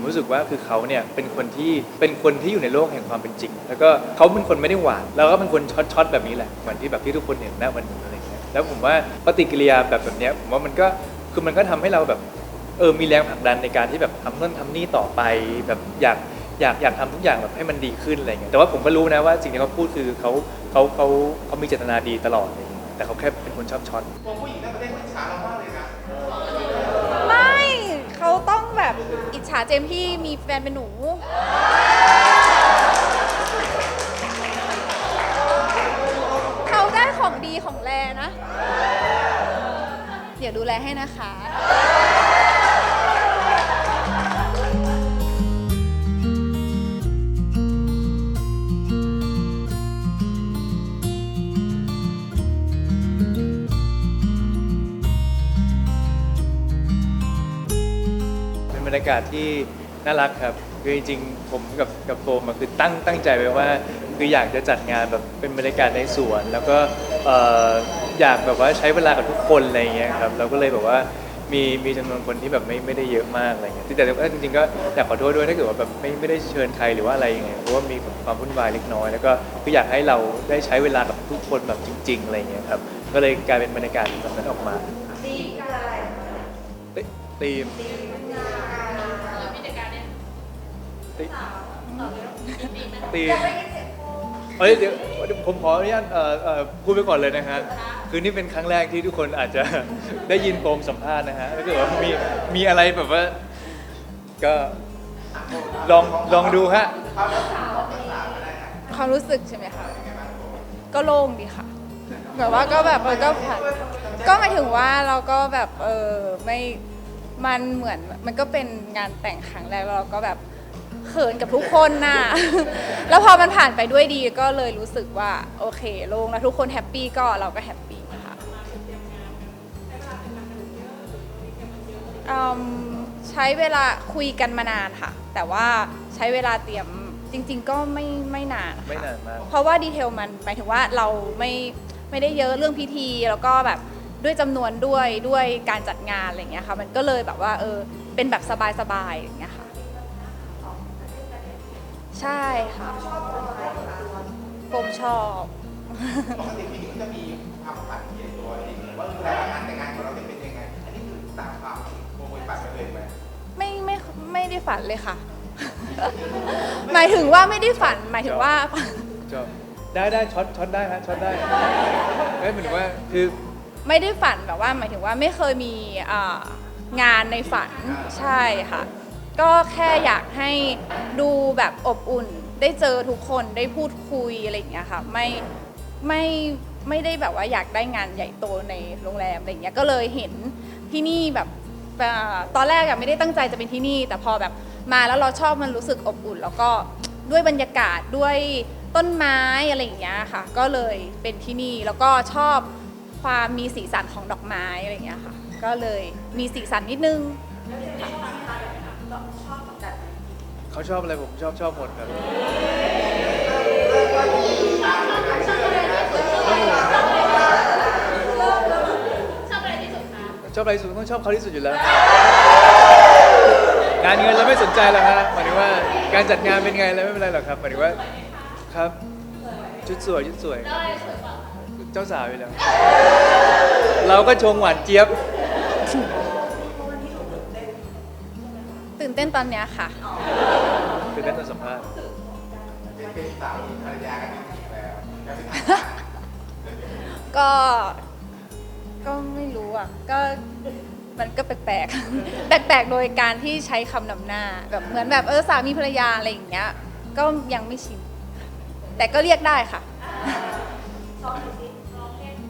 ผมรู้สึกว่าคือเขาเนี่ยเป็นคนที่เป็นคนที่อยู่ในโลกแห่งความเป็นจริง แล้วก็เขาเป็นคนไม่ได้หวานแล้วก็เป็นคนช็อตช็อตๆแบบนี้แหละเหมือนที่แบบที่ทุกคนเห็นหน้าวันนี้อะไรเงี้ยแล้วผมว่าปฏิกิริยาแบบแบบเนี้ยผมว่ามันก็คือมันก็ทำให้เราแบบเออมีแรงผลักดันในการที่แบบทำนั่นทำนี่ต่อไปแบบอยากอยากอยากทำทุกอย่างแบบให้มันดีขึ้นอะไรเงี้ยแต่ว่าผมก็รู้นะว่าสิ่งที่เขาพูดคือเขาเขาเขาเขามีเจตนาดีตลอดเงี้ยแต่เขาแค่เป็นคนชอบช็อตผู้หญิงในประเทศเขาอิจฉาเรา ฉาเจมส์ที่มีแฟนเป็นหนู เขาได้ของดีของแรนะ เดี๋ยวดูแลให้นะคะ รรยากาศที่น่ารักครับ คือจริงๆผมกับกับโฟมอะคือตั้งตั้งใจไว้ว่า คืออยากจะจัดงานแบบเป็นบรรยากาศในสวน แล้วก็เอ่ออยากแบบว่าใช้เวลากับทุกคนอะไรอย่างเงี้ยครับเราก็เลยแบบว่ามีมีจำนวนคนที่แบบไม่ไม่ได้เยอะมากอะไรเงี้ยแต่แต่จริงๆก็อยากขอโทษด้วยถ้าเกิดว่าแบบไม่ไม่ได้เชิญใครหรือว่าอะไรยังไงเพราะว่ามีความวุ่นวายเล็กน้อย แล้วก็คืออยากให้เราได้ใช้เวลากับทุกคนแบบจริง ๆอะไรเงี้ยครับก็เลยกลายเป็นบรรยากาศแบบนั้นออกมาตีมตีม ตีเอ้ยเดี๋ยวเดี๋ยวผมขออนุญาตเอ่อเอ่อพูดไปก่อนเลยนะฮะคือนี่เป็นครั้งแรกที่ทุกคนอาจจะ ได้ยินโฟมสัมภาษณ์นะฮะถ้าเกิดว่ามีมีอะไรแบบว่า ก็ลองลองดูฮะ ความรู้สึกใช่ไหมคะก็โล่งดีค่ะแบบว่าก็แบบเออก็ผ่านก็หมายถึงว่าเราก็แบบเออไม่มันเหมือนมันก็เป็นงานแต่งครั้งแรกแล้วเราก็แบบ เขินกับทุกคนน่ะ แล้วพอมันผ่านไปด้วยดีก็เลยรู้สึกว่าโอเคโล่งแล้วทุกคนแฮปปี้ก็เราก็แฮปปี้ค่ะอืมใช้เวลาคุยกันมานานค่ะ แต่ว่าใช้เวลาเตรียมจริง ๆ ก็ไม่ไม่นานค่ะไม่นานมาก เพราะว่าดีเทลมันหมายถึงว่าเราไม่ไม่ได้เยอะเรื่องพิธีแล้วก็แบบด้วยจำนวนด้วยด้วยการจัดงานอะไรอย่างเงี้ยค่ะ มันก็เลยแบบว่าเออเป็นแบบสบายๆอย่างเงี้ยค่ะ ใช่ค่ะผมชอบ ปกติผู้หญิงก็จะมีความฝันในตัวเองว่าเวลางานแต่งงานของเราจะเป็นยังไง อันนี้คือตามความโมยฝันไปเลยไหมไม่ไม่ไม่ได้ฝันเลยค่ะ หมายถึงว่าไม่ได้ฝัน หมายถึงว่าชอบได้ได้ช็อตช็อตได้ฮะช็อตได้เอ้ยหมายถึงว่าคือไม่ได้ฝันแบบว่า หมายถึงว่าไม่เคยมีอ่างานในฝันใช่ค่ะ ก็แค่อยากให้ดูแบบอบอุ่น ได้เจอทุกคนได้พูดคุยอะไรอย่างเงี้ยค่ะไม่ไม่ไม่ได้แบบว่าอยากได้งานใหญ่โตในโรงแรมอะไรอย่างเงี้ยก็เลยเห็นที่นี่แบบตอนแรกอะไม่ได้ตั้งใจจะเป็นที่นี่ แต่พอแบบมาแล้วเราชอบมันรู้สึกอบอุ่น แล้วก็ด้วยบรรยากาศด้วยต้นไม้อะไรอย่างเงี้ยค่ะ ก็เลยเป็นที่นี่แล้วก็ชอบความมีสีสันของดอกไม้อะไรอย่างเงี้ยค่ะ ก็เลยมีสีสันนิดนึง เขาชอบอะไรผมชอบชอบหมดครับชอบอะไรที่สุดต้องชอบเขาที่สุดอยู่แล้ว งานเงินเราไม่สนใจหรอกฮะหมายถึงว่าการจัดงานเป็นไงอะไรไม่เป็นไรหรอกครับหมายถึงว่าครับชุดสวยชุดสวยเจ้าสาวอยู่แล้ว เราก็ชงหวานเจี๊ยบ ตื่นเต้นตอนเนี้ยค่ะ คือได้ตอนสัมภาษณ์เป็นสามีภรรยากันจริงๆแล้วแล้วเป็นก็ ก็ไม่รู้อะ ก็มันก็แปลกๆ แปลกๆ โดยการที่ใช้คำนำหน้าแบบเหมือนแบบเออสามีภรรยาอะไรอย่างเงี้ย ก็ยังไม่ชิน แต่ก็เรียกได้ค่ะ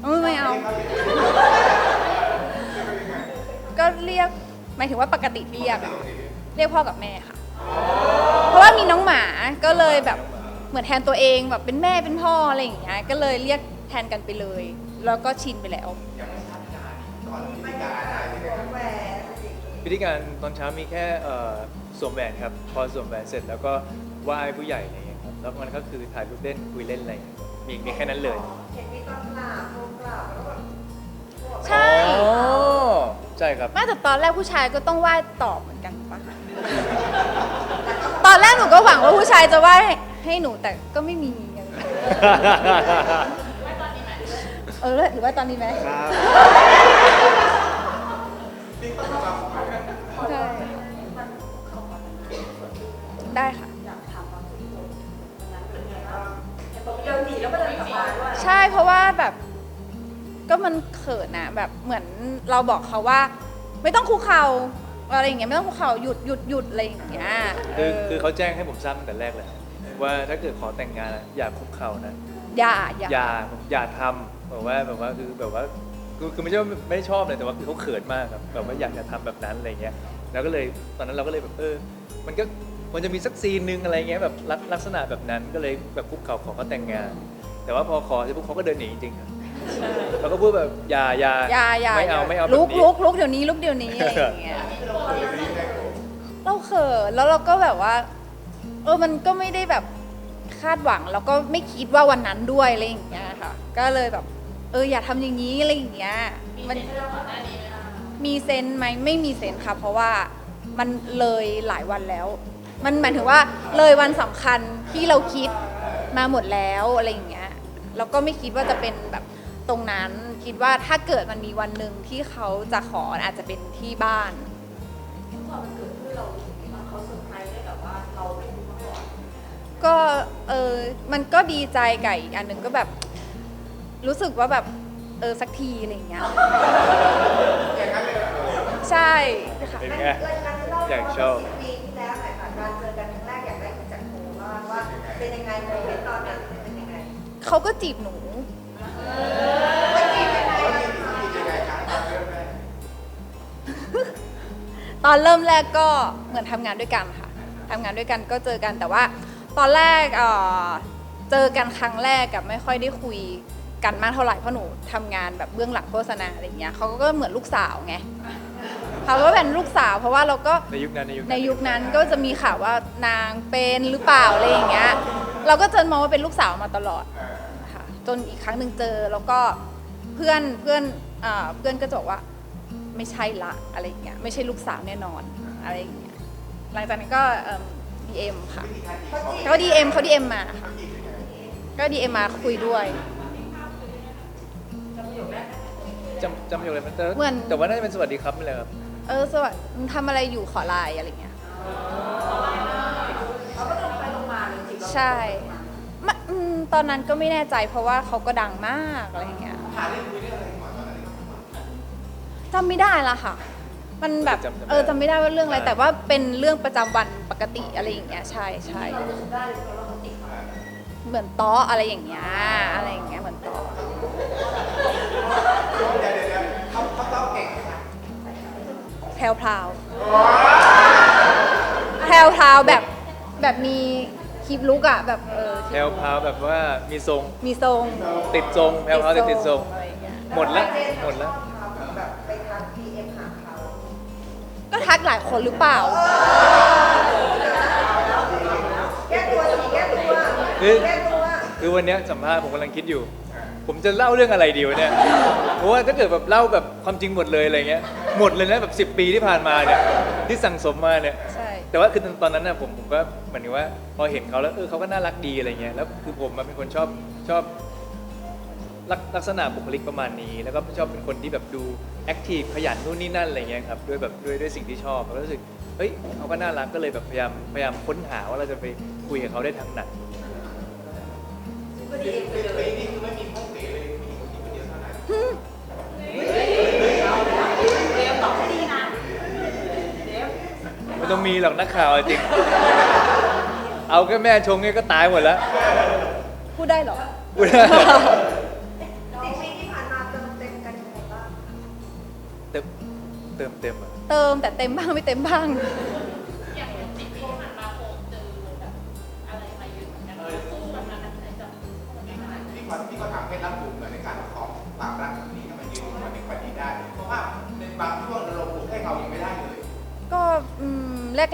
เออไม่เอา ก็เรียกหมายถึงว่าปกติเรียกอะเรียกพ่อกับแม่ค่ะ เพราะว่ามีน้องหมาก็เลยแบบเหมือนแทนตัวเองแบบเป็นแม่เป็นพ่ออะไรอย่างเงี้ยก็เลยเรียกแทนกันไปเลย แล้วก็ชินไปแล้ว พิธีการตอนเช้ามีแค่เอ่อสวมแหวนครับ พอสวมแหวนเสร็จแล้วก็ไหว้ผู้ใหญ่อะไรอย่างเงี้ยครับแล้วมันก็คือถ่ายรูปเล่นคุยเล่นอะไรอย่างเงี้ยมีมีแค่นั้นเลยใช่อ๋อใช่ครับ แม่แต่ตอนแรกผู้ชายก็ต้องไหว้ตอบเหมือนกันปะ หนูก็หวังว่าผู้ชายจะว่าให้ให้หนูแต่ก็ไม่มีอะไรอย่างเงี้ยเออหรือว่าตอนนี้ไหมครับใช่ได้ค่ะเดินหนีแล้วก็เดินกลับมาด้วยใช่เพราะว่าแบบก็มันเขินนะแบบเหมือนเราบอกเขาว่า ไม่ต้องคุกเข่า อะไรอย่างเงี้ยไม่ต้องคุกเข่าหยุดหยุดหยุดอะไรอย่างเงี้ยคือเคือเขาแจ้งให้ผมทราบตั้งแต่แรกเลยว่าถ้าเกิดขอแต่งงานอะอย่าคุกเข่านะ อย่าอย่าอย่าอย่าทำแบบว่าแบบว่าคือแบบว่าคือคือไม่ใช่ว่าไม่ชอบเลยแต่ว่าคือเขาเขินมากครับแบบว่าอยากจะทำแบบนั้นอะไรเงี้ยแล้วก็เลยตอนนั้นเราก็เลยแบบเออ มันก็มันจะมีสักซีนนึงอะไรเงี้ยแบบลักลักษณะแบบนั้นก็เลยแบบคุกเข่าขอเขาแต่งงาน แต่ว่าพอขอเสร็จปุ๊บเขาก็เดินหนีจริงๆครับ เราก็พูดแบบอย่าอย่าอย่าอย่าไม่เอาไม่เอาแบบลุกนี้ลุกลุกเดี๋ยวนี้ลุกเดี๋ยวนี้อะไรอย่างเงี้ยเราเขินแล้วเราก็แบบว่า เออมันก็ไม่ได้แบบคาดหวัง แล้วก็ไม่คิดว่าวันนั้นด้วยอะไรอย่างเงี้ยค่ะ ก็เลยแบบ เอออย่าทำอย่างนี้อะไรอย่างเงี้ยมันมีเซนส์ไหมไม่มีเซนส์ค่ะ เพราะว่ามันเลยหลายวันแล้ว มันหมายถึงว่าเลยวันสำคัญที่เราคิดมาหมดแล้วอะไรอย่างเงี้ยแล้วก็ไม่คิดว่าจะเป็นแบบ ตรงนั้นคิดว่าถ้าเกิดมันมีวันหนึ่งที่เขาจะขออาจจะเป็นที่บ้านพอมันเกิดขึ้นเรารู้สึกไงบ้างเขาเซอร์ไพรส์ได้แบบว่าเราไม่รู้มาก่อนก็เออมันก็ดีใจกับอีกอันหนึ่งก็แบบ รู้สึกว่าแบบเออสักทีอะไรอย่างเงี้ยใช่ค่ะเป็นไงอยากชอบปีที่แล้วหน่อยค่ะการเจอกันครั้งแรกอยากได้คุณจากโมว่างว่าเป็นยังไงโมเมนต์ตอนนั้นเป็นยังไงเขาก็จีบหนู ตอนเริ่มแรกก็เหมือนทำงานด้วยกันค่ะทำงานด้วยกันก็เจอกันแต่ว่า ตอนแรกเอ่อเจอกันครั้งแรกกับไม่ค่อยได้คุยกันมากเท่าไหร่เพราะหนูทำงานแบบเบื้องหลังโฆษณาอะไรอย่างเงี้ยเขาก็เหมือนลูกสาวไงเขาก็เป็นลูกสาว เพราะว่าเราก็ ในยุคนั้นในยุคในยุคนั้นก็จะมีข่าวว่านางเป็นหรือเปล่าอะไรอย่างเงี้ย เราก็จะมองว่าเป็นลูกสาวมาตลอดค่ะ จนอีกครั้งหนึ่งเจอแล้วก็เพื่อนเพื่อนอ่าเพื่อนก็จะบอกว่าไม่ใช่ละอะไรอย่างเงี้ยไม่ใช่ลูกสาวแน่นอนอะไรอย่างเงี้ยหลังจากนั้นก็ดีเอ็มค่ะเขาดีเอ็มเขาดีเอ็มมาค่ะก็ดีเอ็มมาคุยด้วย จำจำอยู่เลยมันแต่เหมือน แต่ว่าน่าจะเป็นสวัสดีครับนี่แหละครับ เออสวัสดีทำอะไรอยู่ขอไลน์อะไรอย่างเงี้ยเขาก็ลงไปลงมาเลยจริงๆใช่มะอืม ตอนนั้นก็ไม่แน่ใจเพราะว่าเขาก็ดังมากอะไรอย่างเงี้ยจำไม่ได้ละค่ะ มันแบบจำจำไม่ได้เออจำไม่ได้ว่าเรื่องอะไรใช่แต่ว่าเป็นเรื่องประจำวันปกติอะไรอย่างเงี้ยใช่ใช่เรารู้ได้เลยว่าเขาติดมาเหมือนต้ออะไรอย่างเงี้ยอะไรอย่างเงี้ยเหมือนต้อเขาเขาต้องเก่งไหมคะแพรวพราวแพรวพราวแบบแบบมี คลิปลุกอะแบบเออแพลวพราวแบบว่ามีทรงมีทรงติดทรงแพลวพราวติดติดทรง อะไรอย่างเงี้ย หมดละหมดละแบบไปทักพีเอ็มหาเขาก็ทักหลายคนหรือเปล่าแก้ตัวสิแก้ตัวคือแก้ตัวคือวันเนี้ยสัมภาษณ์ผมกำลังคิดอยู่ ผมจะเล่าเรื่องอะไรดีวะเนี่ย เพราะว่าถ้าเกิดแบบเล่าแบบความจริงหมดเลยอะไรเงี้ย หมดเลยนะแบบ 10 ปีที่ผ่านมาเนี่ยที่สั่งสมมาเนี่ย ใช่ แต่ว่าคือตอนนั้นน่ะผมผมก็เหมือนกับว่า พอเห็นเขาแล้วเออเขาก็น่ารักดีอะไรเงี้ยแล้วคือผมมันเป็นคนชอบชอบลักลักษณะบุคลิกประมาณนี้ แล้วก็ชอบเป็นคนที่แบบดูแอคทีฟขยันนู่นนี่นั่นอะไรเงี้ยครับด้วยแบบด้วยด้วยสิ่งที่ชอบแล้วรู้สึกเฮ้ยเขาก็น่ารักก็เลยแบบพยายามพยายามค้นหาว่าเราจะไปคุยกับเขาได้ทางไหนก็ดีเองไปเลยปีนี้คือไม่มี ม่ต้องมีหรอกนักข่าวจริง เอาแค่แม่ชงเนี่ยก็ตายหมดแล้วพูดได้เหรอ พูดได้สิ่งปีที่ผ่านมาเติมเต็มกันยังไงบ้างเติมเติมเต็มอะ เติมแต่เต็มบ้างไม่เต็มบ้าง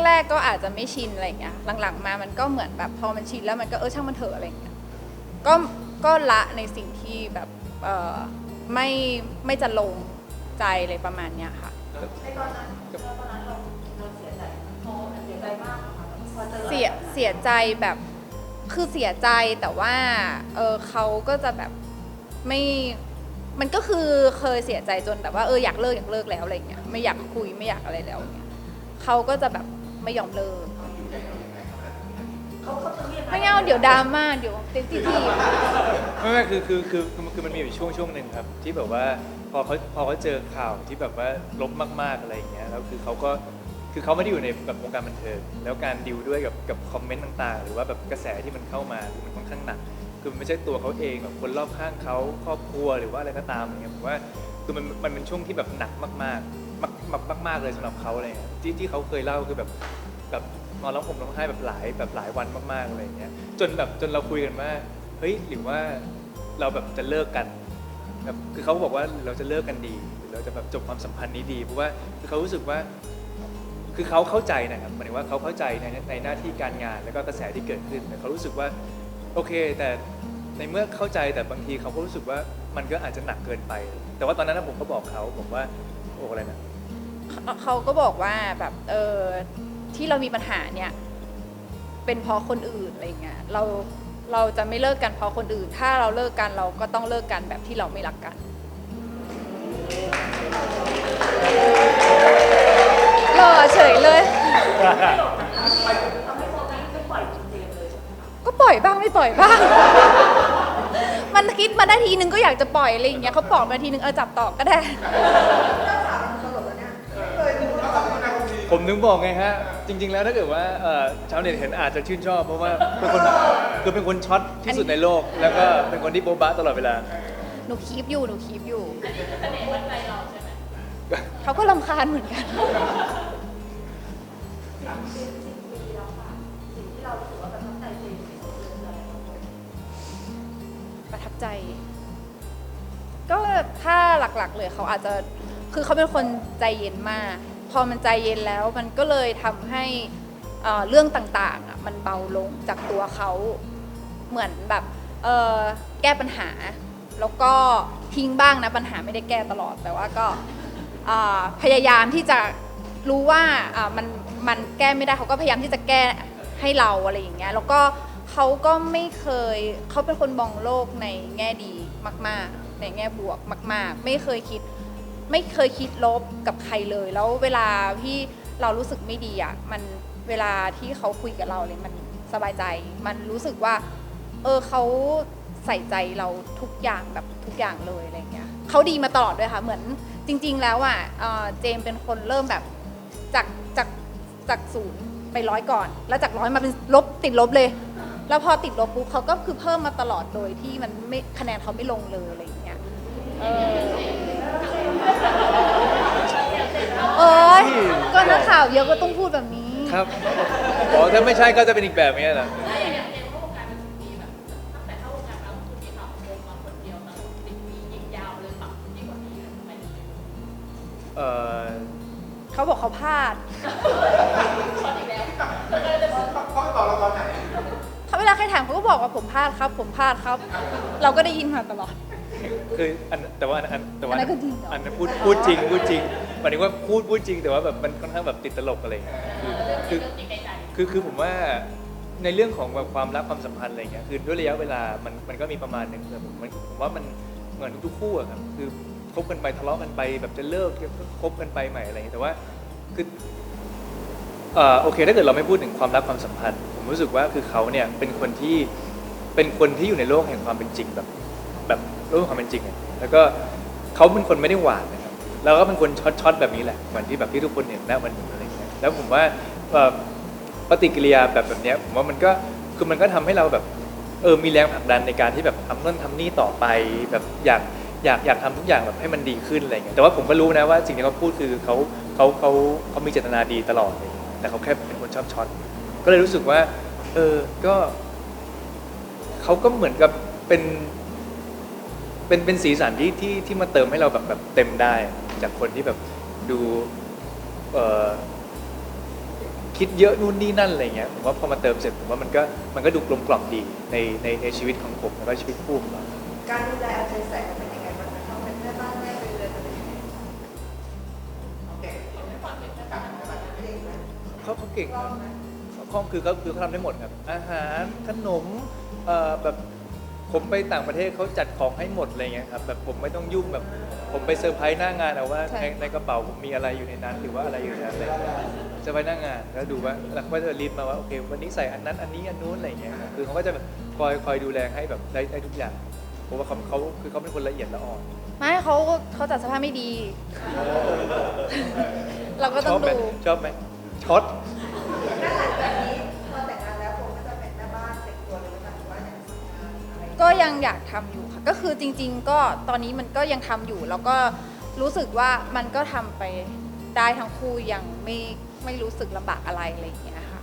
แรก ๆ ก็อาจจะไม่ชินอะไรอย่างเงี้ยหลังๆมามันก็เหมือนแบบพอมันชินแล้วมันก็เออช่างมันเถอะอะไรอย่างเงี้ยก็ก็ละในสิ่งที่แบบเออไม่ไม่จะลงใจเลยประมาณเนี้ยค่ะในตอนนั้นตอนนั้นเราเราเสียใจพอเสียใจมากค่ะพอเจอเสียเสียใจแบบคือเสียใจแต่ว่าเออเขาก็จะแบบไม่มันก็คือเคยเสียใจจนแบบว่าเอออยากเลิกอยากเลิกแล้วอะไรเงี้ยไม่อยากคุยไม่อยากอะไรแล้วเงี้ย เขาก็จะแบบไม่ยอมเลิกเขาเขาจะเรียกไม่เอาเดี๋ยวดราม่าเดี๋ยวเต็มที่ไม่ไม่คือคือคือคือคือมันมีอยู่ช่วงช่วงหนึ่งครับ ที่แบบว่าพอเขาพอเขาเจอข่าวที่แบบว่าลบมากๆอะไรอย่างเงี้ยแล้วคือเขาก็คือเขาไม่ได้อยู่ในแบบวงการบันเทิงแล้วการดิวด้วยกับกับคอมเมนต์ต่างๆ หรือว่าแบบกระแสที่มันเข้ามาคือมันค่อนข้างหนักคือมันไม่ใช่ตัวเขาเองแบบคนรอบข้างเขาครอบครัวหรือว่าอะไรก็ตามอย่างเงี้ยผมว่าคือมันมันเป็นช่วงที่แบบหนักมากๆ มากมากมากเลยสำหรับเขาอะไรเงี้ยที่ที่เขาเคยเล่าคือแบบแบบนอนร้องห่มร้องไห้แบบหลายแบบหลายวันมากๆอะไรอย่างเงี้ยจนแบบจนเราคุยกันว่าเฮ้ยหรือว่าเราแบบจะเลิกกันแบบคือเขาบอกว่าเราจะเลิกกันดีหรือเราจะแบบจบความสัมพันธ์นี้ดีเพราะว่าคือเขารู้สึกว่า คือเขาเข้าใจนะครับหมายถึงว่าเขาเข้าใจในในหน้าที่การงานแล้วก็กระแสที่เกิดขึ้นแต่เขารู้สึกว่าโอเค แต่ในเมื่อเข้าใจแต่บางทีเขาก็รู้สึกว่ามันก็อาจจะหนักเกินไป แต่ว่าตอนนั้นนะผมก็บอกเขาผมว่าโอ้อะไรนะ เขาก็บอกว่าแบบเออที่เรามีปัญหาเนี่ย เป็นเพราะคนอื่นอะไรเงี้ยเราเราจะไม่เลิกกันเพราะคนอื่น ถ้าเราเลิกกันเราก็ต้องเลิกกันแบบที่เราไม่รักกัน หล่อเฉยเลย ก็ปล่อยบ้างไม่ปล่อยบ้าง มันคิดมาได้ทีนึงก็อยากจะปล่อยอะไรอย่างเงี้ยเขาบอกมาทีนึงเออจับต่อก็ได้ ผมนึงบอกไงฮะ จริง ๆ แล้วถ้าเกิดว่าเอ่อชาวเน็ตเห็นอาจจะชื่นชอบ เพราะว่าเป็นคนคือเป็นคนช็อตที่สุดในโลก แล้วก็เป็นคนที่โบ๊ะบะตลอดเวลา หนูคีบอยู่หนูคีบอยู่อันนี้คือเสน่ห์วัดใจเราใช่ไหมเขาก็ลำคาญเหมือนกัน ประทับใจ ก็ถ้าหลักๆเลยเขาอาจจะคือเขาเป็นคนใจเย็นมาก พอมันใจเย็นแล้วมันก็เลยทำให้เอ่อเรื่องต่างๆอะมันเบาลงจากตัวเขาเหมือนแบบเออแก้ปัญหา แล้วก็ทิ้งบ้างนะปัญหาไม่ได้แก้ตลอดแต่ว่าก็อ่าพยายามที่จะรู้ว่าอ่ามันมันแก้ไม่ได้เขาก็พยายามที่จะแก้ให้เราอะไรอย่างเงี้ยแล้วก็เขาก็ไม่เคยเขาเป็นคนมองโลกในแง่ดีมาก ๆ ในแง่บวกมาก ๆ ไม่เคยคิด ไม่เคยคิดลบกับใครเลย แล้วเวลาที่เรารู้สึกไม่ดีอะมันเวลาที่เขาคุยกับเราเลยมันสบายใจ มันรู้สึกว่า เออเขาใส่ใจเราทุกอย่างแบบทุกอย่างเลยอะไรเงี้ยเขาดีมาตลอดด้วยค่ะ เหมือนจริง ๆ แล้วอะเอ่อเจมส์เป็นคนเริ่มแบบจากจากจากศูนย์ไปร้อยก่อน แล้วจากร้อยมาเป็นลบติดลบเลย แล้วพอติดลบปุ๊บเขาก็คือเพิ่มมาตลอดโดยที่มันไม่คะแนนเขาไม่ลงเลยอะไรเงี้ยเออ เอ้ยก็นักข่าวเยอะก็ต้องพูดแบบนี้ ครับบอกว่าถ้าไม่ใช่ก็จะเป็นอีกแบบนี้แหละเอ่อเขาบอกเขาพลาดเขาเขาบอกเราตอนไหนเขาเวลาใครถามเขาก็บอกว่าผมพลาดครับ ผมพลาดครับ เราก็ได้ยินมาตลอด คืออันแต่ว่าอันอันแต่ว่าอันนั้นก็จริงเหรออันนั้นพูดพูดจริงพูดจริงหมายถึงว่าพูดพูดจริง แต่ว่าแบบมันค่อนข้างแบบติดตลกอะไรอย่างเงี้ยคือคือคือคือผมว่าในเรื่องของแบบความรักความสัมพันธ์อะไรอย่างเงี้ยคือด้วยระยะเวลามันมันก็มีประมาณหนึ่งแต่ผมมันผมว่ามันเหมือนทุกๆคู่อะครับคือคบกันไปทะเลาะกันไป แบบจะเลิกก็คบกันไปใหม่อะไรอย่างเงี้ยแต่ว่าคือ เอ่อโอเคถ้าเกิดเราไม่พูดถึงความรักความสัมพันธ์ ผมรู้สึกว่าคือเขาเนี่ยเป็นคนที่เป็นคนที่อยู่ในโลกแห่งความเป็นจริงแบบแบบ โลกแห่งความเป็นจริงอะแล้วก็เขาเป็นคนไม่ได้หวานนะครับแล้วก็เป็นคนช็อตช็อตแบบนี้แหละเหมือนที่แบบที่ทุกคนเห็นนะวันนี้อะไรอย่างเงี้ยแล้วผมว่าเอ่อปฏิกิริยาแบบแบบเนี้ยผมว่ามันก็คือมันก็ทำให้เราแบบเออมีแรงผลักดันในการที่แบบทำนั่นทำนี่ต่อไปแบบอยากอยากอยากทำทุกอย่างแบบให้มันดีขึ้นอะไรเงี้ยแต่ว่าผมก็รู้นะว่าสิ่งที่เขาพูดคือเขาเขาเขาเขามีเจตนาดีตลอดเลยแต่เขาแค่เป็นคนชอบช็อตก็เลยรู้สึกว่า เออก็เขาก็เหมือนกับเป็น เป็นเป็นสีสันที่ที่ที่มาเติมให้เราแบบแบบเต็มได้ จากคนที่แบบดูเอ่อคิดเยอะนู่นนี่นั่นอะไรเงี้ยผมว่าพอมาเติมเสร็จผมว่ามันก็มันก็ดูกลมกล่อมดีในในในชีวิตของผมแล้วก็ชีวิตคู่ของเราการดูแลเอาใจใส่มันเป็นยังไงบ้างคะเขาเป็นแม่บ้านแม่เป็นเรือนเป็นยังไงโอเคเก่งไหมเขาเขาเก่งกล้คอรังบไหมเขาห้องคือเขาคือเขาทำได้หมดครับอาหารขนมเอ่อแบบ ผมไปต่างประเทศเขาจัดของให้หมดอะไรเงี้ยครับแบบผมไม่ต้องยุ่งแบบ ผมไปเซอร์ไพรส์หน้างานเอาว่าใช่ ในในกระเป๋าผมมีอะไรอยู่ในนั้น หรือว่าอะไรอยู่ในนั้นอะไรเงี้ยเซอร์ไพรส์หน้างานแล้วดูว่าแล้วเขาก็จะลิสต์มาว่าโอเค วันนี้ใส่อันนั้นอันนี้อันนู้นอะไรเงี้ยครับคือเขาก็จะแบบคอยคอยดูแลให้แบบได้ได้ทุกอย่างเพราะว่าเขาเขาคือเขาเป็นคนละเอียดละอ่อน ไม่เขาเขาจัดเสภาพไม่ดี เราก็ชต้อองบไหมดูชอบไหมช็อต ยังอยากทำอยู่ค่ะก็คือจริง ๆ ก็ตอนนี้มันก็ยังทำอยู่ แล้วก็รู้สึกว่ามันก็ทำไปได้ทั้งคู่ยังไม่ไม่รู้สึกลำบากอะไรอะไรอย่างเงี้ยค่ะ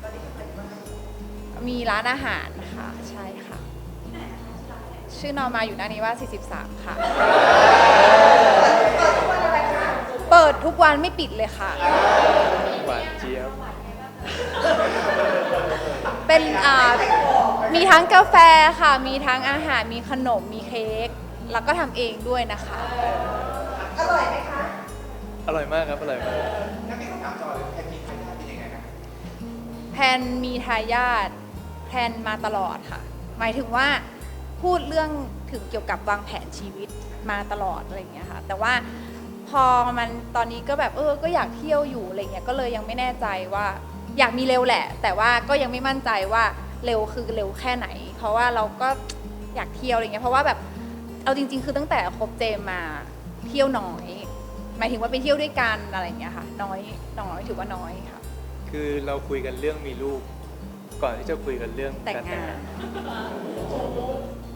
มีร้านอาหารค่ะใช่ค่ะ ชื่อนอมาอยู่หน้านี้ว่า 43 ค่ะ เปิดทุกวันไม่ปิดเลยค่ะหวานเจี๊ยบเป็นอ่า มีทั้งกาแฟค่ะ มีทั้งอาหาร มีขนม มีเค้ก แล้วก็ทำเองด้วยนะคะ อร่อยไหมคะ อร่อยมากครับอร่อยมากถ้ามีคำถามต่อเลยแพนมีทายาทเป็นยังไงนะแพลนมีทายาทแพลนมาตลอดค่ะ หมายถึงว่าพูดเรื่องถึงเกี่ยวกับวางแผนชีวิตมาตลอดอะไรอย่างเงี้ยค่ะ แต่ว่าพอมันตอนนี้ก็แบบเออ ก็อยากเที่ยวอยู่อะไรเงี้ย ก็เลยยังไม่แน่ใจว่า อยากมีเร็วแหละ แต่ว่าก็ยังไม่มั่นใจว่า เร็วคือเร็วแค่ไหน เพราะว่าเราก็อยากเที่ยวอะไรเงี้ยเพราะว่าแบบเอาจริง ๆ คือตั้งแต่คบเจมมาเที่ยวน้อย หมายถึงว่าไปเที่ยวด้วยกันอะไรอย่างเงี้ยค่ะ น้อยน้อยถือว่าน้อยค่ะ คือเราคุยกันเรื่องมีลูก ก่อนที่จะคุยกันเรื่องแต่งการแต่งงานงาน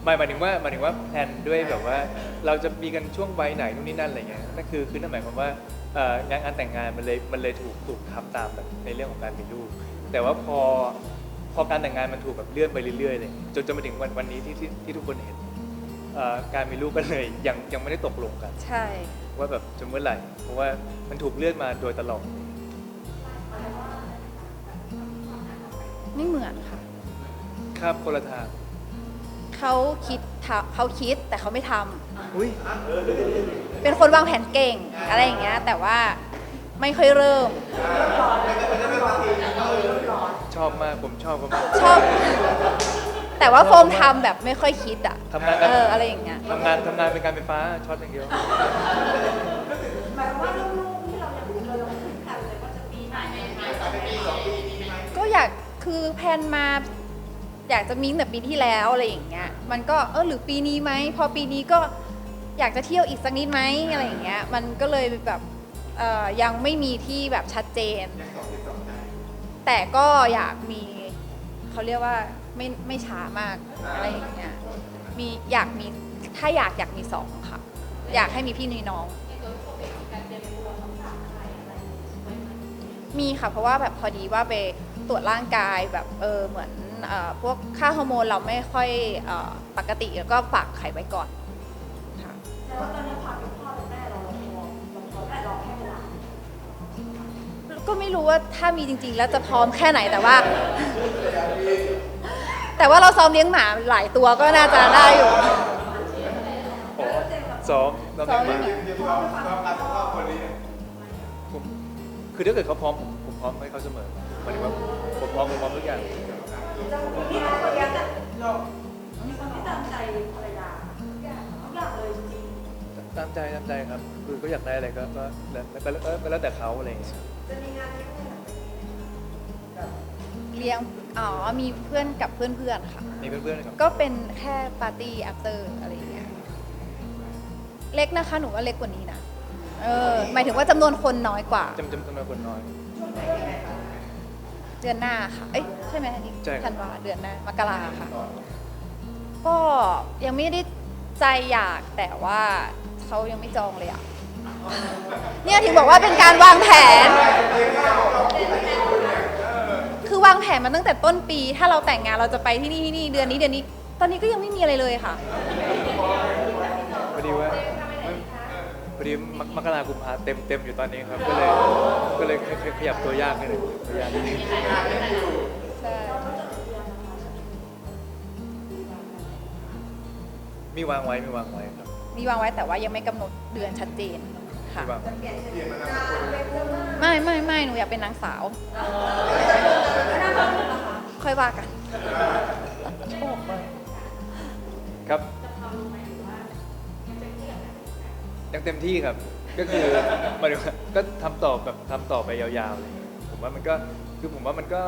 หมายหมายถึงว่าหมายถึงว่าแผนด้วยแบบว่า เราจะมีกันช่วงวัยไหนนู่นนี่นั่นอะไรเงี้ยนั่นคือคือนั่นหมายความว่าเอ่องานการแต่งงานมันเลยมันเลยถูกถูกทำตามแบบในเรื่องของการมีลูก แต่ว่าพอ พอการแต่งงานมันถูกแบบเลื่อนไปเรื่อยๆเลยจนจนมาถึงวันวันนี้ที่ที่ที่ทุกคนเห็นเอ่อการมีลูกก็เลยยังยังไม่ได้ตกลงกัน ใช่ ว่าแบบจะเมื่อไหร่ เพราะว่ามันถูกเลื่อนมาโดยตลอด ไม่เหมือนค่ะ ครับคนละทาง เขาคิดทำเขาคิดแต่เขาไม่ทำ อุ้ย เป็นคนวางแผนเก่งอะไรอย่างเงี้ย แต่ว่าไม่ค่อยเริ่ม ชอบมาก ผมชอบเขามากชอบ แต่ว่าโฟมทำแบบไม่ค่อยคิดอะทำงานกันเอออะไรอย่างเงี้ย ทำงานทำงานเป็นการไฟฟ้าช็อตอย่างเดียว หมายความว่าลูกๆที่เรายังมีเรายังไม่ถึงกันเลยว่าจะปีไหนยังไงก็อยากคือแพลนมา อยากจะมีตั้งแต่ปีที่แล้วอะไรอย่างเงี้ย มันก็เออหรือปีนี้ไหมพอปีนี้ก็อยากจะเที่ยวอีกสักนิดไหมอะไรอย่างเงี้ย มันก็เลยแบบเอ่อยังไม่มีที่แบบชัดเจน แต่ก็อยากมีเขาเรียกว่าไม่ไม่ช้ามากอะไรอย่างเงี้ยมีอยากมีถ้าอยากอยากมีสองค่ะ อยากให้มีพี่มีน้อง มีค่ะเพราะว่าแบบพอดีว่าไปตรวจร่างกายแบบเออเหมือนเออพวกค่าฮอร์โมนเราไม่ค่อยเออปกติแล้วก็ฝากไข่ไว้ก่อนค่ะแต่ว่าตอนนี้ ก็ไม่รู้ว่าถ้ามีจริง ๆ แล้วจะพร้อมแค่ไหนแต่ว่า แต่ว่าเราซ้อมเลี้ยงหมาหลายตัวก็น่าจะได้อยู่โอ้ซ้อมซ้อมซ้อมเลี้ยงหเลี้ยงมาหมาซ้อมการเข้าคนนี้เนี่ยผมคือถ้าเกิดเขาพร้อมผมผมพร้อมให้เขาเสมอหมายถึงว่าผมพร้อมผมพร้อมทุกอย่างพี่น้องคนเดียวกันเรามีคนที่ตามใจภรรยาทุกอย่างทุกอย่างเลยจริงตามใจตามใจครับ คือก็อยากได้อะไรก็ก็แล้วก็แล้วก็แล้วแต่เขาอะไรอย่างเงี้ยๆ จะมีงานเลี้ยงในหลังจากนี้ไหมคะเลี้ยง อ๋อ มีเพื่อนกับเพื่อนๆค่ะ มีเพื่อนๆครับก็เป็นแค่ปาร์ตี้ after อะไรอย่างเงี้ย เล็กนะคะ หนูว่าเล็กกว่านี้นะ เออ หมายถึงว่าจำนวนคนน้อยกว่า จำจำจำนวนคนน้อยเดือนหน้าค่ะ เอ้ย ใช่ไหมอันนี้ใช่ครับ ธันวาเดือนหน้า มกราค่ะ ก็ยังไม่ได้ใจอยากแต่ว่าเขายังไม่จองเลยอะ เนี่ยถึงบอกว่าเป็นการวางแผน คือวางแผนมาตั้งแต่ต้นปี ถ้าเราแต่งงานเราจะไปที่นี่ที่นี่เดือนนี้เดือนนี้ ตอนนี้ก็ยังไม่มีอะไรเลยค่ะ พอดีว่าพอดีมกมกรากุมภาเต็มเต็มอยู่ตอนนี้ครับ ก็เลยก็เลยขขยับตัวยากนิดนึงตัวยากนิดนึงใช่มีวางไว้มีวางไว้ครับ มีวางไว้แต่ว่ายังไม่กำหนดเดือนชัดเจน ค่ะมีวางเปลี่ยนเป็นงานเป็นเรื่องมากไม่ไม่ไม่หนูอยากเป็นนางสาวหน้าบ้านค่อยว่ากัน ครับยังเต็มที่ครับ ก็คือหมายถึงว่าก็ทำต่อแบบทำต่อไปยาวๆเลยผมว่ามันก็คือผมว่ามันก็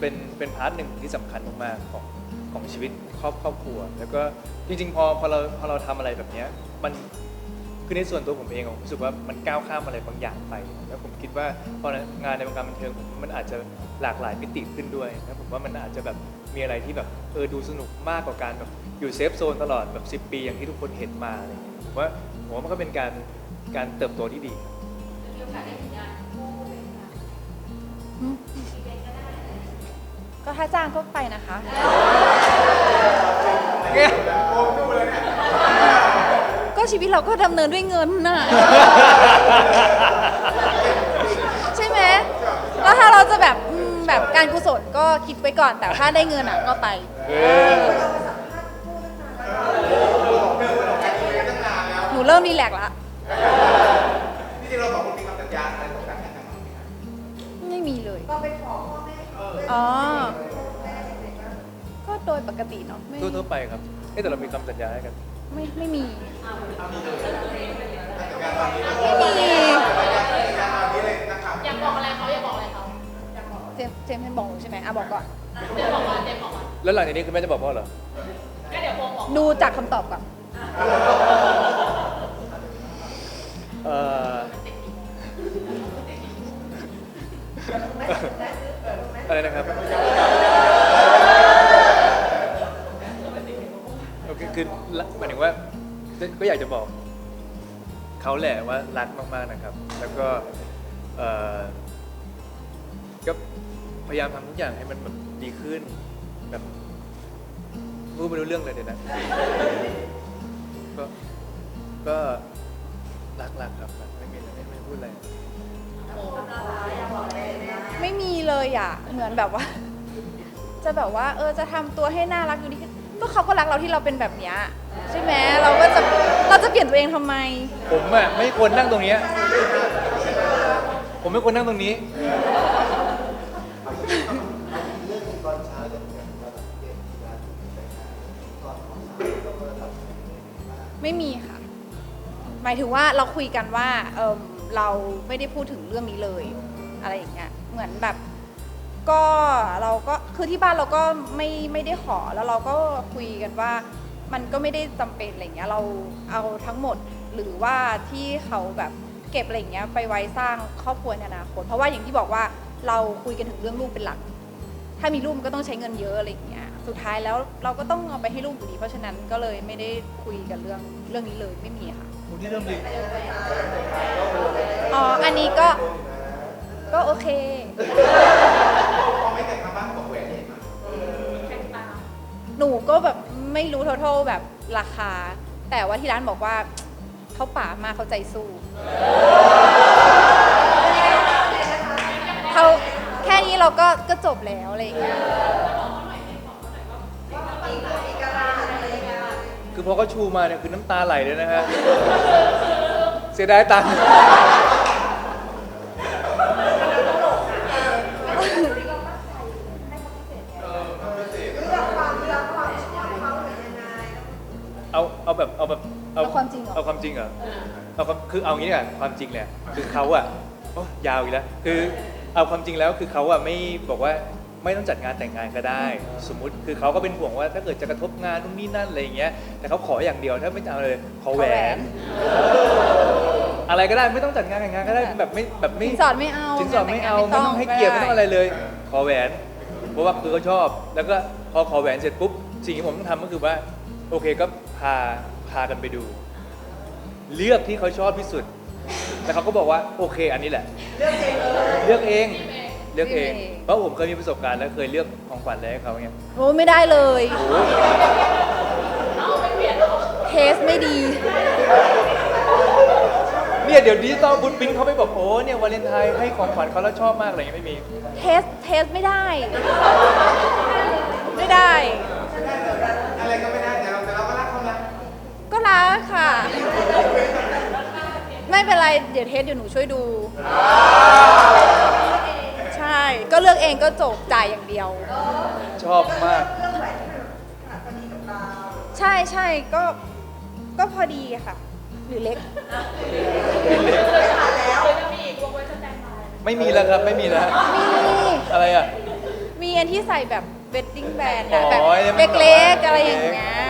เป็นเป็นพาร์ทหนึ่งที่สำคัญมากๆของของชีวิตครอบครอบครัว แล้วก็จริงๆพอพอเราพอเราทำอะไรแบบเนี้ยมัน คือในส่วนตัวผมเองผมรู้สึกว่ามันก้าวข้ามอะไรบางอย่างไป แล้วผมคิดว่าพองานในวงการบันเทิงมันอาจจะหลากหลายมิติขึ้นด้วยแล้วผมว่ามันอาจจะแบบมีอะไรที่แบบเออดูสนุกมากกว่าการแบบอยู่เซฟโซนตลอดแบบ10 ปีอย่างที่ทุกคนเห็นมาอะไรอย่างเงี้ยผมว่าผมว่ามันก็เป็นการการเติบโตที่ดีก็ถ้าจ้างก็ไปนะคะก็ ชีวิตเราก็ดำเนินด้วยเงินน่ะ ใช่ไหมแล้วถ้าเราจะแบบอืมแบบการกุศลก็คิดไว้ก่อน แต่ถ้าได้เงินอะก็ไปเออหนูเริ่มรีแลกซ์ละ ที่จริงเราสองคนมีคำสัญญาอะไรต่อกันไหมครับไม่มีเลยเราไปขอพ่อแม่ขออ๋อแม่ยังไงบ้างก็โดยปกติเนาะไม่ทั่วๆไปครับเอ๊ะแต่เรามีคำสัญญาให้กัน ไม่ไม่มีสัญญาตอนนี้ไม่มีสัญญาตอนนี้เลยนะครับอยากบอกอะไรเขาอยากบอกอะไรเขาเจมส์เจมส์ให้บอกหนูใช่ไหมอะบอกก่อนเจมส์บอกว่าเจมส์บอกว่าแล้วหลังจากนี้คือแม่จะบอกพ่อเหรอ ก็เดี๋ยวโฟมบอกดูจากคำตอบก่อน เอ่ออะไรนะครับ คือหมายถึงว่าก็อยากจะบอกเขาแหละว่ารักมากๆนะครับ แล้วก็ก็พยายามทำทุกอย่างให้มันแบบดีขึ้นแบบพูดไม่รู้เรื่องเลยเดี๋ยวนะก็ก็รักรักครับไม่มีอะไรไม่ไม่พูดอะไรไม่มีเลยอะเหมือนแบบว่า จะแบบว่า เออจะทำตัวให้น่ารักอยู่ดี ก็เขาก็รักเราที่เราเป็นแบบเนี้ยใช่ไหมเราก็จะเราจะเปลี่ยนตัวเองทำไม ผมอะไม่ควรนั่งตรงเนี้ยผมไม่ควรนั่งตรงนี้ ไม่มีค่ะ หมายถึงว่าเราคุยกันว่าเออเราไม่ได้พูดถึงเรื่องนี้เลย อะไรอย่างเงี้ยเหมือนแบบ ก็เราก็คือที่บ้านเราก็ไม่ไม่ได้ขอแล้วเราก็คุยกันว่า มันก็ไม่ได้จำเป็นอะไรเงี้ยเราเอาทั้งหมดหรือว่าที่เขาแบบเก็บอะไรอย่างเงี้ยไปไว้สร้างครอบครัวในอนาคตเพราะว่าอย่างที่บอกว่าเราคุยกันถึงเรื่องลูกเป็นหลัก ถ้ามีลูกมันก็ต้องใช้เงินเยอะอะไรอย่างเงี้ยสุดท้ายแล้วเราก็ต้องเอาไปให้ลูกอยู่ดีเพราะฉะนั้นก็เลยไม่ได้คุยกันเรื่องเรื่องนี้เลยไม่มีค่ะ คุณที่เริ่มดีอ๋อ อันนี้ก็ ก็โอเค หนูก็แบบไม่รู้ทั้งแบบราคา แต่ว่าที่ร้านบอกว่าเขาป่ามาเขาใจสู้เขาแค่นี้เราก็ก็จบแล้วอะไรอย่างเงี้ยคือพอเขาชูมาเนี่ยคือน้ำตาไหลเลยนะฮะ เสียดายตังค์ ริงเหรอเอาความจริงเหรอเอาความคือเอางี้ดีกว่าความจริงเนี่ยคือเขาอะโอ้ยาวอีกแล้วคือเอาความจริงแล้วคือเขาอะไม่บอกว่าไม่ต้องจัดงานแต่งงานก็ได้ สมมุติคือเขาก็เป็นห่วงว่าถ้าเกิดจะกระทบงานนู่นนี่นั่นอะไรอย่างเงี้ยแต่เขาขออย่างเดียวถ้าไม่จะเอาเลยขอแหวน อะไรก็ได้ไม่ต้องจัดงานแต่งงานก็ได้แบบไม่แบบไม่ สินสอดไม่เอาสินสอดไม่เอางไม่นต้องให้ด้เกียรติไม่ต้องอะไรเลย ขอแหวน เพราะว่าคือเขาชอบ แล้วก็พอขอแหวนเสร็จปุ๊บ สิ่งที่ผมต้องทำก็คือว่า โอเคก็พาพากันไปดู เลือกที่เขาชอบที่สุด แล้วเขาก็บอกว่าโอเค อันนี้แหละเลือกเอง เลือกเอง เพราะผมเคยมีประสบการณ์แล้วเคยเลือกของขวัญอะไรให้เขาเนี่ยโอ้ไม่ได้เลยเทสไม่ดี เนี่ยเดี๋ยวดิจิตอลบุ๊ปิ้งเขาไปบอกโอ้เนี่ยวาเลนไทน์ให้ของขวัญเขาแล้วชอบมากอะไรอย่างเงี้ยไม่มี เทส เทสไม่ได้ ไม่ได้ อะไรก็ไม่ได้แต่เราแต่เราก็รักเขานะก็รักค่ะ ไม่เป็นไรเดี๋ยวเทสเดี๋ยวหนูช่วยดู ใช่ ก็เลือกเองก็จบจ่ายอย่างเดียว ชอบมากเรื่องแหวนที่มันขนาดพอดีกับเราใช่ใช่ก็ก็พอดีค่ะ หรือเล็กไม่ผ่านแล้วเดี๋ยวจะมีอีกวงไว้สแตนบายไม่มีแล้วครับ ไม่มีแล้ว มีอะไรอะ มีอันที่ใส่แบบเวดดิ้งแบนอ๋อะอแบบไอ้นี่มัน เล็กแบบว่าๆอะไรอย่างเงี้ย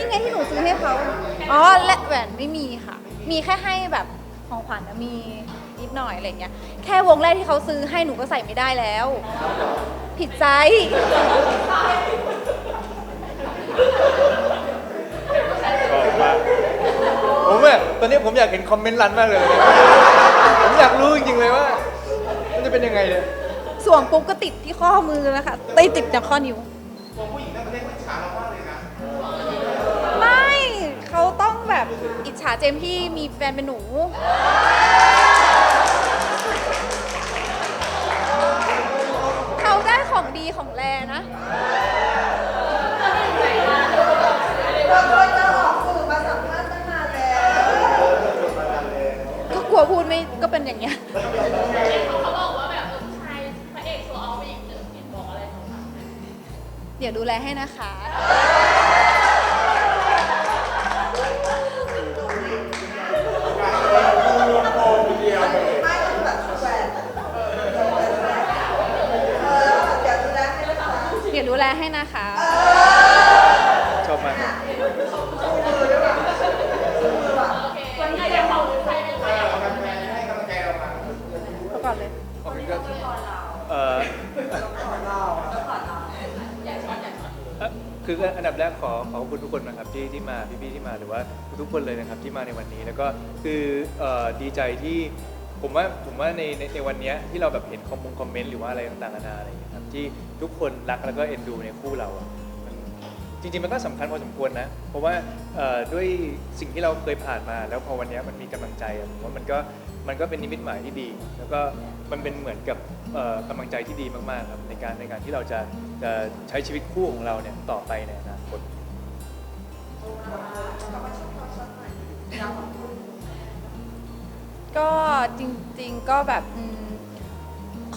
นี่ไงที่หนูซื้อให้เขาอ๋อและแหวนไม่มีค่ะ มีแค่ให้แบบของขวัญนะมีนิดหน่อยอะไรเงี้ย แค่วงแรกที่เขาซื้อให้หนูก็ใส่ไม่ได้แล้ว ผิดไซส์ชอบมากผมแบบตอนนี้ผมอยากเห็นคอมเมนต์รันมากเลย ผมอยากรู้จริงๆเลยว่า มันจะเป็นยังไงเนี่ย สวมปุ๊บก็ติดที่ข้อมือแล้วค่ะติดติดจากข้อนิ้วผมผู้หญิง อิจฉาเจมส์ที่มีแฟนเป็นหนู เขาได้ของดีของแรนะ เราควรจะออกสื่อมาสัมภาษณ์ตั้งนานแล้ว ก็กลัวพูดไม่ก็เป็นอย่างเงี้ย เขาบอกว่าแบบเออชายพระเอกโชว์เอาไปอีกหนึ่งเห็นบอกอะไร เดี๋ยวดูแลให้นะคะ ให้นะคะ ชอบมากครับโอเควันนี้เดี๋ยวเขาใครเป็นใครเราทำงานให้กำลังใจเรามาเอาก่อนเลยโอเคก็เอ่อเอ่อคืออันดับแรกขอขอบคุณทุกคนนะครับที่ที่มาพี่ๆที่มาหรือว่าทุกๆคนเลยนะครับที่มาในวันนี้แล้วก็คือเอ่อดีใจที่ผมว่าผมว่าในในในวันเนี้ยที่เราแบบเห็นคอมมงคอมเมนต์หรือว่าอะไรต่างๆนานาอะไรอย่างเงี้ยครับที่ ทุกคนรักแล้วก็เอ็นดูในคู่เราอะมันจริงๆมันก็สำคัญพอสมควรนะ เพราะว่าเอ่อด้วยสิ่งที่เราเคยผ่านมา แล้วพอวันเนี้ยมันมีกำลังใจอะผมว่ามันก็มันก็เป็นนิมิตหมายที่ดี แล้วก็มันเป็นเหมือนกับเอ่อกำลังใจที่ดีมากๆครับในการในการที่เราจะจะใช้ชีวิตคู่ของเราเนี่ยต่อไปในอนาคต ก็จริงๆก็แบบอืม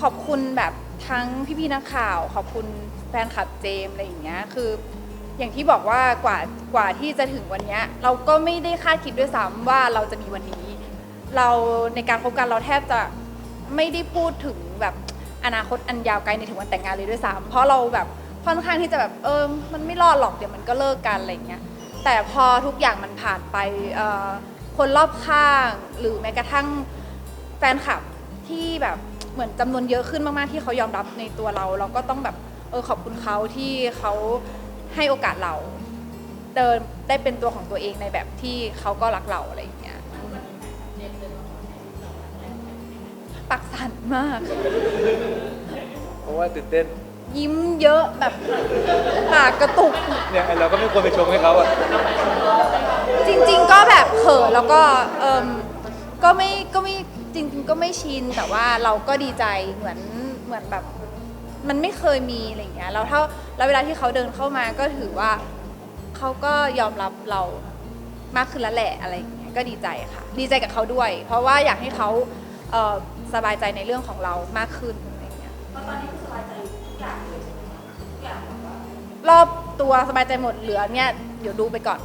ขอบคุณแบบ ทั้งพี่ๆนักข่าวขอบคุณแฟนคลับเจมส์อะไรอย่างเงี้ยคือ อย่างที่บอกว่ากว่ากว่าที่จะถึงวันเนี้ยเราก็ไม่ได้คาดคิดด้วยซ้ำว่าเราจะมีวันนี้ เราในการคบกันเราแทบจะไม่ได้พูดถึงแบบอนาคตอันยาวไกลในถึงวันแต่งงานเลยด้วยซ้ำเพราะเราแบบค่อนข้างที่จะแบบเออมันไม่รอดหรอกเดี๋ยวมันก็เลิกกันอะไรอย่างเงี้ยแต่พอทุกอย่างมันผ่านไปคนรอบข้าง หรือแม้กระทั่งแฟนคลับที่แบบ เหมือนจำนวนเยอะขึ้นมากๆที่เขายอมรับในตัวเรา เราก็ต้องแบบเออขอบคุณเขาที่เขาให้โอกาสเราเดินได้เป็นตัวของตัวเองในแบบที่เขาก็รักเราอะไรอย่างเงี้ยปักสันมาก เพราะว่าตื่นเต้น ยิ้มเยอะแบบปากกระตุก เนี่ยไอ้เราก็ไม่ควรไปชมให้เขาอะจริง ๆ ก็แบบเขินแล้วก็เอม ก็ไม่ก็ไม่จริงๆก็ไม่ชินแต่ว่าเราก็ดีใจเหมือนเหมือนแบบ มันไม่เคยมีอะไรอย่างเงี้ยแล้วถ้าแล้วเวลาที่เขาเดินเข้ามาก็ถือว่าเขาก็ยอมรับเรามากขึ้นแล้วแหละอะไรอย่างเงี้ยก็ดีใจค่ะ ดีใจกับเขาด้วย เพราะว่าอยากให้เขาเอ่อสบายใจในเรื่องของเรามากขึ้นอะไรอย่างเงี้ยตอนนี้คือสบายใจทุกอย่างเลยใช่ไหมคะทุกอย่างแบบว่ารอบตัวสบายใจหมดเหลือเนี่ยเดี๋ยวดูไปก่อน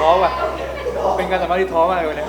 ท้อว่ะ เป็นการสัมภาษณ์ที่ท้อมากเลยวันนี้